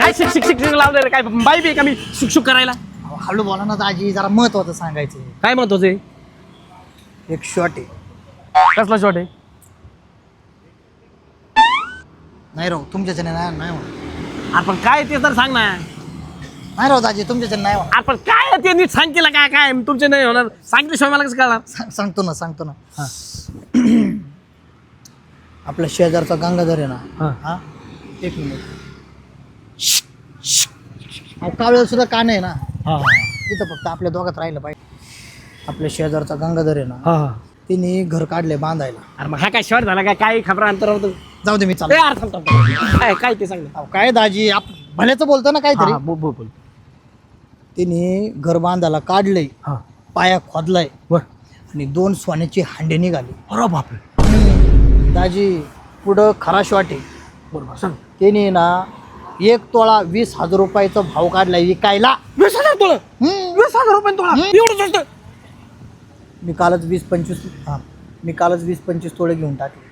काय शिक शिक शिक लावलं रे काय बाई बी का मी? करायला? अहो, हळू बोला ना दाजी जरा महत्वाचं सांगायचं काय महत्वाचं आहे? एक शॉट आहे. कसला शॉट आहे? नाही राव तुमच्याच्याने नाही नाही होणार. आपण काय ते तर सांग ना. नाही राव दाजी तुमच्याच्याने नाही होणार. आपण काय ते? नीट सांग केलं काय? काय तुमचे नाही होणार. सांगितल्याशिवाय मला कसं कळणार? सांग- सांगतो ना सांगतो ना. आपल्या शेजारचा गंगाधर आहे ना हा. हा? एक मिनिट कावळ्याला सुद्धा कान आहे ना. तिथं फक्त आपल्या दोघात राहिलं पाहिजे. आपल्या शेजारचा गंगाधर आहे ना तिने घर काढले बांधायला. अरे मग हा काय शॉट झाला काय? काय खबर अंतर जाऊ दे मी चालतो. काय काय ते सांग. ना. अहो, काय दाजी आप भल्याचं बोलतो ना हा, काहीतरी. हा, बोल बोल बोल. तिने घर बांधायला काढलंय हा. पाया खोदलाय. बर आणि दोन सोन्याची हांडे निघाली. अरे बापरे. दाजी पुढं खरा शॉट आहे बरोबर सांग. त्याने ना एक तोळा वीस हजार रुपयाचा भाव काढलाय विकायला. वीस हजार हम्म. वीस हजार रुपये हम्म. एवढं स्वस्त मी कालच वीस पंचवीस हा. मी कालच वीस पंचवीस तोळे घेऊन टाकले.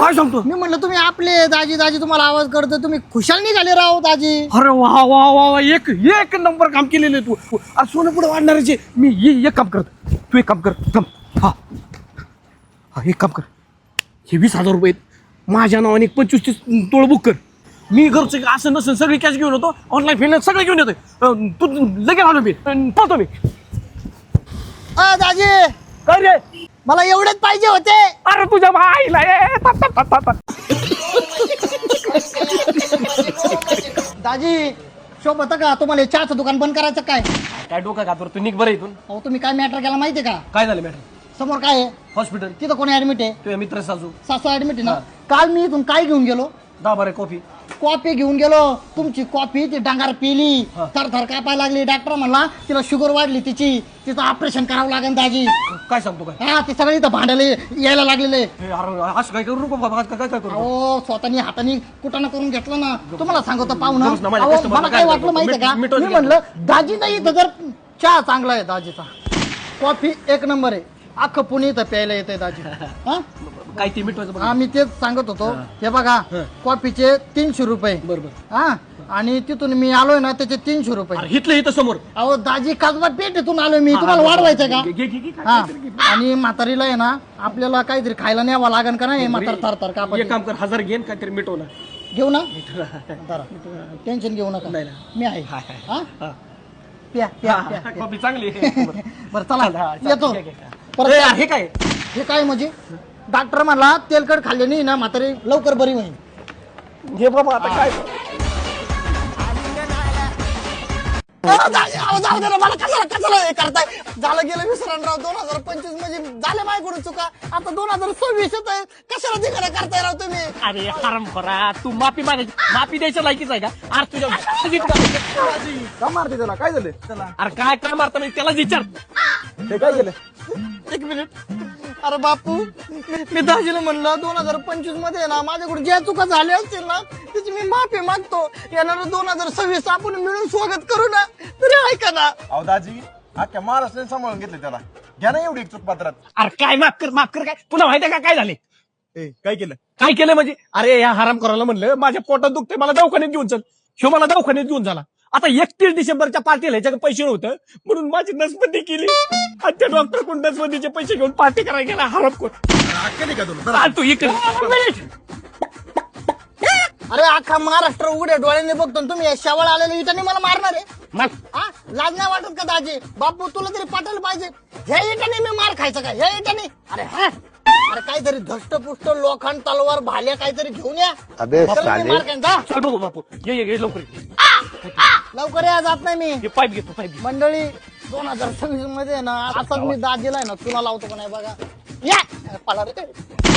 काय सांगतो? मी म्हणलं तुम्ही आपले दाजी दाजी तुम्हाला आवाज करतो. तुम्ही खुशाल निघाले राव दाजी. अरे वा वा वा वा एक एक नंबर काम केलेलं आहे तू. आज सोनं पुढे वाढणारच आहे. मी ये- एक काम कर तू एक काम कर थांब. हा. हा एक काम कर. हे वीस हजार रुपये आहेत. माझ्या नावाने एक पंचवीस तीस तोळ बुक कर. मी घरचं असं नसेल सगळी कॅश घेऊन येतो. ऑनलाईन पेमेंट सगळं घेऊन येतोय. अं, तू लगेच आलो मी. पाहतो मी. अ दाजी. काय रे? मला एवढेच पाहिजे होते. अरे तुझ्या भाईला ए. दाजी शोभत का तुम्हाला हे चहाचं दुकान बंद करायचं काय? काय डोकं का तू निघ बरं इथून. अहो तुम्ही काय मॅटर केला माहितीये का? काय झालं मॅडम समोर काय आहे? हॉस्पिटल तिथं कोणी ऍडमिट आहे? तुझ्या मित्र सासू. सासू ऍडमिट आहे ना? काल मी इथून काय घेऊन गेलो? दहा बारे कॉफी. कॉफी घेऊन गेलो. तुमची कॉफी ती डांगार पिली. थर थर कापायला लागली. डॉक्टर म्हणला तिला शुगर वाढली तिची. तिचं ऑपरेशन करावं लागेल दाजी. काय सांगतो काय? हा ते सगळे इथं भांडायला यायला लागलेले. अरे असं काय करू नको बाबा? काय काय काय करू? अहो स्वतःनी हाताने कुटाणा करून घेतलं ना. तुम्हाला सांगतो पाहुणा बस ना, माझ्या अहो, customer ला मला काय काय वाटलं सांगतो? माहितीये का? मी. म्हणलं दाजी नाही इथं जर चहा चांगला आहे दाजीचा. कॉफी एक नंबर आहे. अख्खं पुणे इथं प्यायला येते दाजी. हा? काय ते मिटवायचं बघ. हा मी तेच सांगत होतो. हे. बघा हा. कॉफीचे तीनशे रुपये. बरोबर. हा? आणि तिथून मी आलोय ना त्याचे तीनशे रुपये. अरे हिथलं इथं समोर. अहो दाजी कसबा पेठेतून आलोय मी. तुम्हाला वाढवायचं का? घे, घे, घे, घे, काय हा. काहीतरी घे. आणि म्हातारीला आहे ना आपल्याला काहीतरी खायला न्यावं लागेल का नाही? म्हातार थर थर का एक काम कर हजार घेन काहीतरी मिटव ना? घेऊ ना टेन्शन घेऊ नका. नाही. मी आहे. हा. प्या प्या प्या प्या. कॉफी चांगली आहे. बरं चला. येतो. घे, घे, घे. परत ए, हे काय? हे काय म्हणजे? डॉक्टर म्हणला तेलकट खाल्ले नाही ना म्हातारी लवकर बरी होईल घे बाबा आता काय? अहो, दाजी, अहो, जाऊ दे ना, मला कशाला कशाला हे करताय? झालं गेलं विसरण राव दोन हजार पंचवीस म्हणजे झाले माझ्याकडून चुका. आता दोन हजार सव्वीस येत आहे कशाला दिखाना करताय राव तुम्ही? अरे हराम खरा तू माफी मागायची माफी द्यायच्या लायकीच आहे का? अरे तुझ्या का मारते त्याला? काय झालं? अरे काय काय मारता नाही त्याला विचार. हे काय केलं? एक मिनिट अरे बापू मी- दाजीला म्हणलं दोन हजार पंचवीसमध्ये ना माझ्याकडून ज्या चुका झाल्या असतील ना त्याची मी माफी मागतो. येणार दोन हजार सव्वीस आपण मिळून स्वागत करू ना. तरी ऐका ना. अहो दाजी अख्ख्या महाराष्ट्राने सांभाळून घेतलं त्याला. घ्या ना एवढी एक चूक पात्रात. अरे काय माफ कर माफ कर काय? तुला माहिती आहे का काय झाले? ए काय केलं? काय केलं म्हणजे? अरे या हराम करायला म्हणलं माझ्या पोटात दुखतंय मला दवाखान्यात घेऊन चल. ह्यो मला दवाखान्यात घेऊन झाला. आता एकतीस डिसेंबरच्या पार्टीला ह्याच्याकडे पैसे नव्हतं म्हणून माझी नसबंदी केली. आणि त्या डॉक्टर कोण नसबंदीचे पैसे घेऊन पार्टी करायला गेला हराम कर अक्कल आहे का तुला? चाल तू इकडे. अरे अख्खा महाराष्ट्र उघड्या डोळ्याने बघतो आणि तुम्ही. या शेवळ आलेल्या इटाने मला मारणार आहे. मग? हा? लाज नाही वाटत का दाजी? बापू तुला तरी पाठायला पाहिजे. ह्या इटाने मी मार खायचं का? ह्या इटाने? अरे हा? अरे काहीतरी धष्टपुष्ट लोखंड तलवार भाल्या काहीतरी घेऊन या. अबे चल मी साले मार खाईन, जा. चल बघू बापू. ये ये ये लवकर ये. लवकर या जात नाही मी. हे पाईप घेतो पाईप मंडळी दोन हजार सव्वीसमध्ये ना आता मी दाजीला आहे ना तुला लावतो का नाही बघा. या! पळा रे